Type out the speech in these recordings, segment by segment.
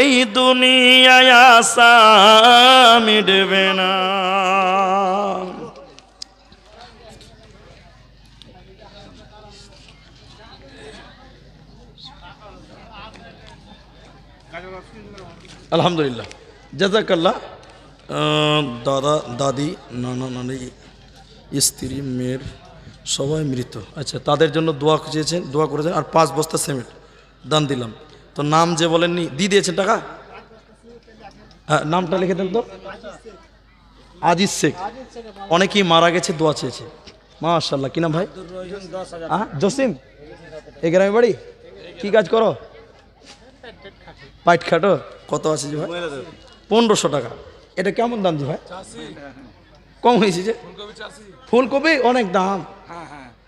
এই দুনিয়ায় আশা মিটবে না। আলহামদুলিল্লাহ। জাজাকাল্লাহ দাদা, দাদি, নানা, নানি, স্ত্রী, মেয়ের সবাই মৃত। আচ্ছা তাদের জন্য দোয়া চেয়েছেন, দোয়া করেছেন, আর পাঁচ বস্তা সিমেন্ট। দান দিলাম। তো নাম যে বলেননি দিয়ে দিয়েছেন টাকা? হ্যাঁ নামটা লিখে দেন তো। আজিজ শেখ। অনেকেই মারা গেছে, দোয়া চেয়েছে। মাশাল্লাহ কি নাম ভাই? হ্যাঁ জসিম। এই গ্রামে বাড়ি? কি কাজ করো? পাইট খাটো। কত আছে যে ভাই? পনেরোশো টাকা। এটা কেমন দাম জি ভাই? কম হয়েছে যে? ফুলকপি অনেক দাম।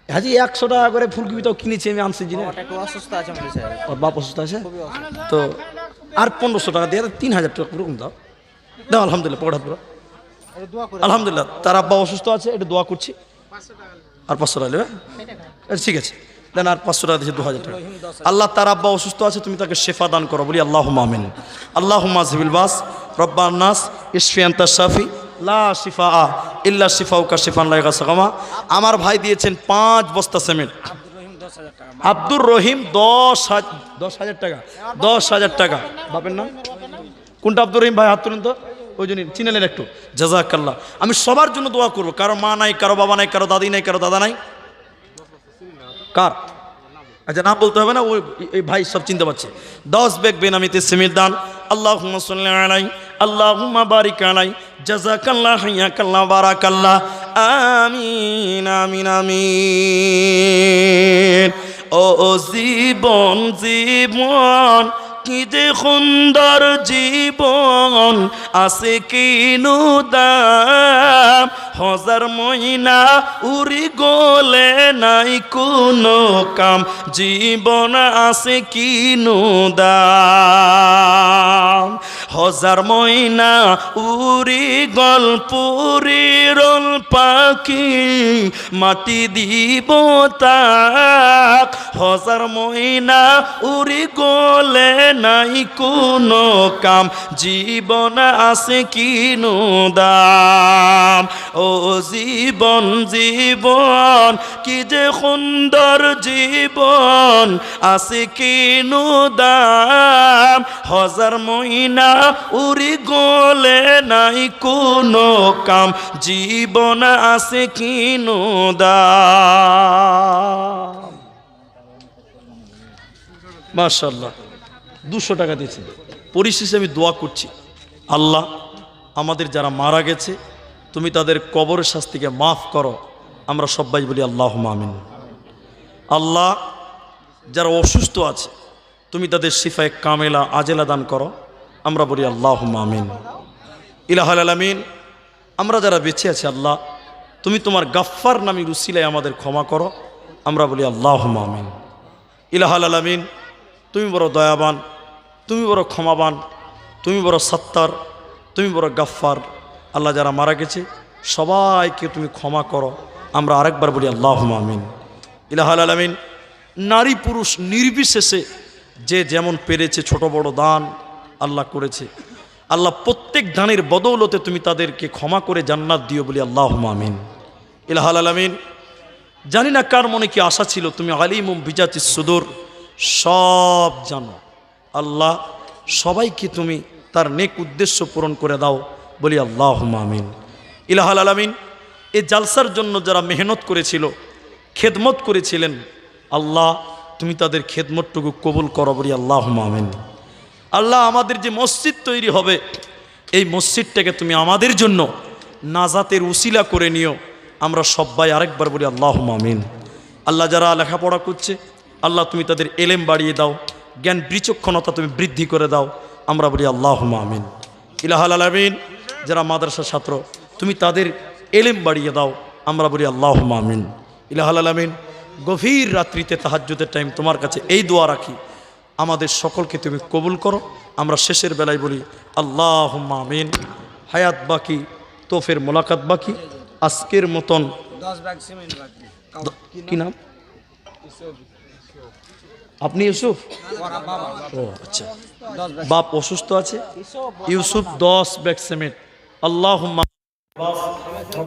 হাজি একশো টাকা করে ফুলকপি তো কিনেছি আমি আনছি জিনে। একটু অসুস্থ আছে আমাদের স্যার ওর বাপ অসুস্থ আছে? তো আর পনেরোশো টাকা দিয়ে তিন হাজার টাকা পুরো দাও। দাও আলহামদুলিল্লাহ পড়া পুরো আলহামদুলিল্লাহ তার আব্বা অসুস্থ আছে এটা দোয়া করছি। আর পাঁচশো টাকা নেবে? আচ্ছা, ঠিক আছে। দেন আর পাঁচশো টাকা দিয়েছে দু হাজার টাকা। আল্লাহ তার আব্বা অসুস্থ আছে তুমি তাকে শেফা দান করো। বলি আল্লাহ মামিন আল্লাহ মাজিবিল বাস রব্বা নাস ইসফিয়ান্তা শাফি লা শিফা আ ইল্লা শিফা উকা শিফান আমার ভাই দিয়েছেন পাঁচ বস্তা সিমেন্ট। আব্দুর রহিম দশ দশ হাজার টাকা, দশ হাজার টাকা। বাপের নাম? কোনটা আব্দুর রহিম ভাই? হাত তুলুন তো। ওই জন্য চিনালেন একটু। জাজাকাল্লাহ আমি সবার জন্য দোয়া করব। কারও মা নাই, কারও বাবা নাই, কারও দাদি নাই, কারও দাদা নাই। কার? আচ্ছা না বলতে হবে না? ওই ভাই সব চিনতে পারছে। দশ বেগ বেনামিতে সিমির দান। আল্লাহ আল্লাহ বারিক আলাই জাজাকাল্লাহ হাইয়াকাল্লাহ বারাকাল্লাহ। আমিন আমিন আমিন। ও জীবন জীবন, কি যে সুন্দর জীবন আছে কিনু দাম হাজার মহিনা উড়ি গলে নাই কোনো কাম। জীবন আছে কিনু দাম হাজার মহিনা উড়ি গল্পুরি রল পাখি মাটি দিব তাক। হাজার মহিনা উড়ি গলে নাই কোনো কাম, জীবন আছে কিনু দাম। ও জীবন জীবন, কি যে সুন্দর জীবন আছে কিনু দাম। হাজার মহিনা উড়ি গলে নাই কোনো কাম, জীবন আছে কিনু দাম। মাশাল্লাহ দুশো টাকা দিয়েছে। পরিশেষে আমি দোয়া করছি, আল্লাহ আমাদের যারা মারা গেছে, তুমি তাদের কবরের শাস্তিকে মাফ করো, আমরা সবাই বলি আল্লাহ মামিন আল্লাহ যারা অসুস্থ আছে, তুমি তাদের সিফায় কামেলা, আজেলা দান করো। আমরা বলি আল্লাহ মামিন ইলাহাল আলামিন, আমরা যারা বেঁচে আছি আল্লাহ, তুমি তোমার গাফফার নামী রুসিলায় আমাদের ক্ষমা করো, আমরা বলি আল্লাহ মামিন ইলাহাল আলামিন, তুমি বড় দয়াবান, তুমি বড় ক্ষমাবান, তুমি বড় সত্তার, তুমি বড় গাফফার। আল্লাহ যারা মারা গেছে, সবাইকে তুমি ক্ষমা করো, আমরা আরেকবার বলি আল্লাহ মামিন ইলাহাল আলামিন, নারী পুরুষ নির্বিশেষে যে যেমন পেরেছে ছোট বড় দান আল্লাহ করেছে। আল্লাহ প্রত্যেক দানের বদৌলতে তুমি তাদেরকে ক্ষমা করে জান্নাত দিও বলি আল্লাহ মামিন ইলাহাল আলামিন, জানি না কার মনে কি আশা ছিল, তুমি আলিমুম বিজাতি সুদূর, সব জানো। আল্লাহ সবাইকে তুমি তার নেক উদ্দেশ্য পূরণ করে দাও বলি আল্লাহ মামিন ইলাহাল আলামিন, এ জালসার জন্য যারা মেহনত করেছিল, খেদমত করেছিলেন, আল্লাহ তুমি তাদের খেদমতটুকু কবুল করো বলি আল্লাহ মামিন আল্লাহ আমাদের যে মসজিদ তৈরি হবে, এই মসজিদটাকে তুমি আমাদের জন্য নাজাতের উসিলা করে নিও। আমরা সবাই আরেকবার বলি আল্লাহ মামিন আল্লাহ যারা লেখাপড়া করছে, আল্লাহ তুমি তাদের এলেম বাড়িয়ে দাও, জ্ঞান বিচক্ষণতা তুমি বৃদ্ধি করে দাও। আমরা বলি আল্লাহ মামিন ইলাহাল আলমিন, যারা মাদ্রাসা ছাত্র, তুমি তাদের এলেম বাড়িয়ে দাও। আমরা বলি আল্লাহ মামিন ইলাহাল আলমিন, গভীর রাত্রিতে তাহাজ্যদের টাইম তোমার কাছে এই দোয়া রাখি। আমাদের সকলকে তুমি কবুল করো। আমরা শেষের বেলায় বলি আল্লাহ মামিন হায়াত বাকি তোফের মোলাকাত বাকি আজকের মতন কি নাম? আপনি ইউসুফ? ও আচ্ছা। বাপ অসুস্থ আছে? ইউসুফ দশ ব্যাগ সিমেন্ট। আল্লাহ